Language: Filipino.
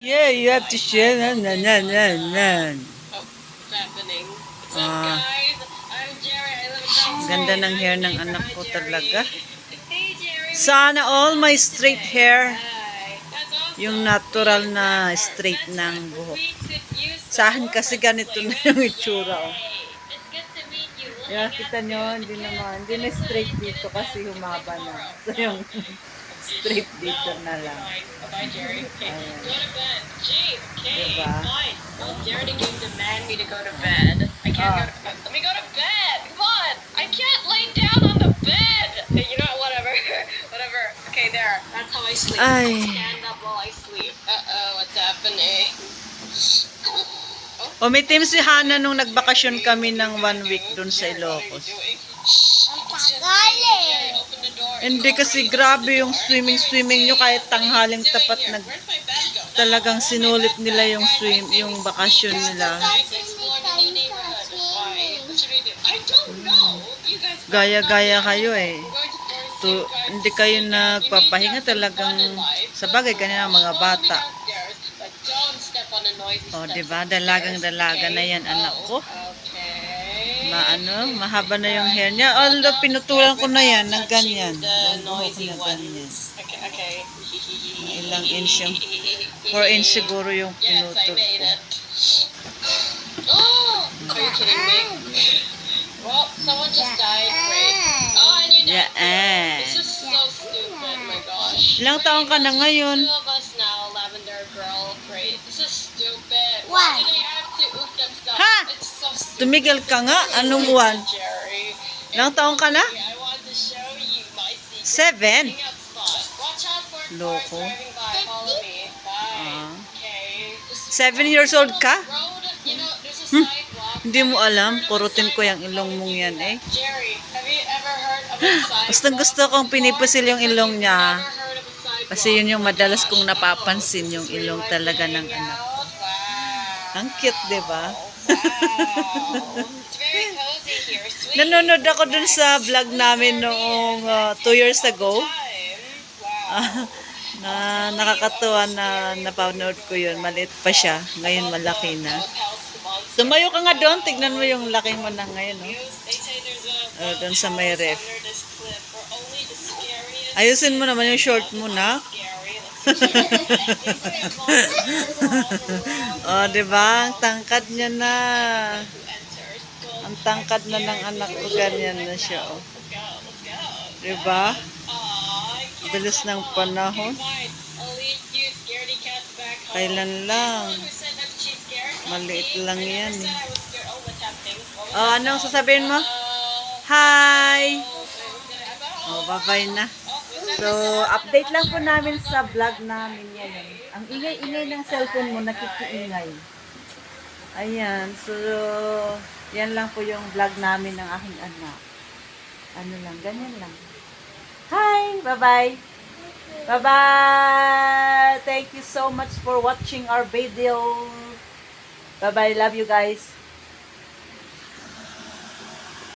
Yeah, you have to share. Nan, nan, nan, nan, nan. Oh, what's happening? What's up, Ah. guys? I'm Jerry. I live in. Ganda ng hair ng anak ko talaga. Hey, Jerry. Sana all my straight hair, Hi. That's awesome. yung natural na straight ng buhok. We could use Sa akin kasi ganito na yung itsura. Oh. It's good to meet you. Kita nyo, hindi naman, hindi na straight dito kasi humaba na. So yung straight dito na lang. Fine. Bye, Jerry. Okay. Go to bed. Gee, okay. Diba? Fine. Well, Jerry didn't demand me to go to bed. I can't go to bed. Let me go to bed. Come on. I can't lay down on the bed. You know what? Whatever. Whatever. Okay, there. That's how I sleep. Ay. Stand up while I sleep. Uh-oh, what's happening? Umitim si Hana nung nagbakasyon kami ng one week dun sa Ilocos. Open the door. Hindi kasi grabe yung swimming-swimming nyo kahit tanghaling tapat nag talagang sinulit nila yung swim, yung bakasyon nila. Gaya-gaya kayo eh. To hindi kayo nagpapahinga talagang sa bagay kanina mga bata. O, steps di ba? upstairs, Dalagang-dalaga na yan, anak ko. Maano, mahaba na yung hair niya. Although pinutulan ko na yan ng ganyan. Na. Okay, okay. Ilang inch yung, 4 inch siguro yung pinutol ko. Oh! Are you kidding me? Well, someone just died. Great. Oh, and you died. Yeah. This is so stupid. My gosh. Ilang taon ka na ngayon? Two of us now, Lavender Girl. Great. This is stupid. Why? Tumigil ka nga. Anong? Jerry. Ilang taon ka na? Seven. Loko. Ah. Seven years old ka? sidewalk. Hindi mo alam. Kurutin ko yung ilong mong yan eh. Gustong gusto kong pinipusil yung ilong niya. Kasi yun yung madalas kong napapansin, yung ilong talaga ng anak. Ang cute, ba? Wow. It's very cozy here. Sweet. Nanonood ako dun sa vlog namin noong 2 years ago. Wow. na nakakatuwa na napanood ko yun. Maliit pa siya. Ngayon malaki na. Tumayo ka nga doon. Tignan mo yung laki mo na ngayon. A Oh, doon sa may ref. Ayusin mo naman yung short mo na. Oh, di ba? Ang tangkad niya na. Ang tangkad na ng anak ko. Ganyan na siya. Oh. Di ba? Bilis ng panahon. Kailan lang. Maliit lang yan eh. Oh, anong sasabihin mo? Hi! Oh, bye-bye na. So, update lang po namin sa vlog namin yan. eh. Ang ingay-ingay ng cellphone mo, nakikiingay. Ayan, so, yan lang po yung vlog namin ng aking anak. Ano lang, ganyan lang. Hi! Bye-bye! Bye-bye! Thank you so much for watching our video. Bye-bye, love you guys.